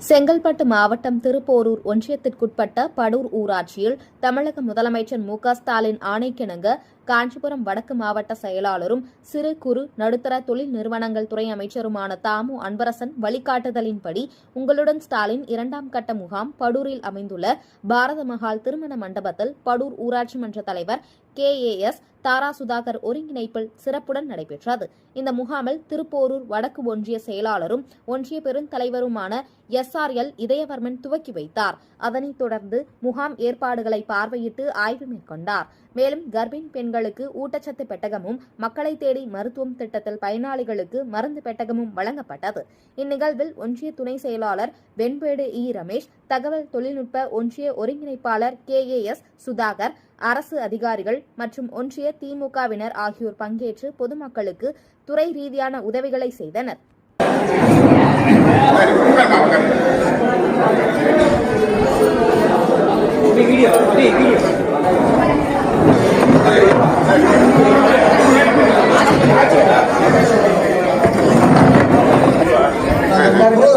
செங்கல்பட்டு மாவட்டம் திருப்போரூர் ஒன்றியத்திற்குட்பட்ட படூர் ஊராட்சியில் தமிழக முதலமைச்சர் மு க ஸ்டாலின் ஆணைக்கிணங்க காஞ்சிபுரம் வடக்கு மாவட்ட செயலாளரும் சிறு குறு நடுத்தர தொழில் நிறுவனங்கள் துறை அமைச்சருமான தாமு அன்பரசன் வழிகாட்டுதலின்படி உங்களுடன் ஸ்டாலின் இரண்டாம் கட்ட முகாம் படூரில் அமைந்துள்ள பாரத மஹால் திருமண மண்டபத்தில் படூர் ஊராட்சி மன்ற தலைவர் K. A. S. Tara Sudhakar ஒருங்கிணைப்பில் சிறப்புடன் நடைபெற்றது. இந்த முகாமில் திருப்போரூர் வடக்கு ஒன்றிய செயலாளரும் ஒன்றிய பெருந்தலைவருமான எஸ். ஆர். எல். இதயவர்மன் துவக்கி வைத்தார். அதனைத் தொடர்ந்து முகாம் ஏற்பாடுகளை பார்வையிட்டு ஆய்வு மேற்கொண்டார். மேலும் கர்ப்பிணி பெண்களுக்கு ஊட்டச்சத்து பெட்டகமும் மக்களை தேடி மருத்துவம் திட்டத்தில் பயனாளிகளுக்கு மருந்து பெட்டகமும் வழங்கப்பட்டது. இந்நிகழ்வில் ஒன்றிய துணை செயலாளர் வெண்பேடு இ. ரமேஷ் தகவல் தொழில்நுட்ப ஒன்றிய ஒருங்கிணைப்பாளர் கே. ஏ. எஸ். சுதாகர் அரசு அதிகாரிகள் மற்றும் ஒன்றிய திமுகவினர் ஆகியோர் பங்கேற்று பொதுமக்களுக்கு துறை ரீதியான உதவிகளை செய்தனர்.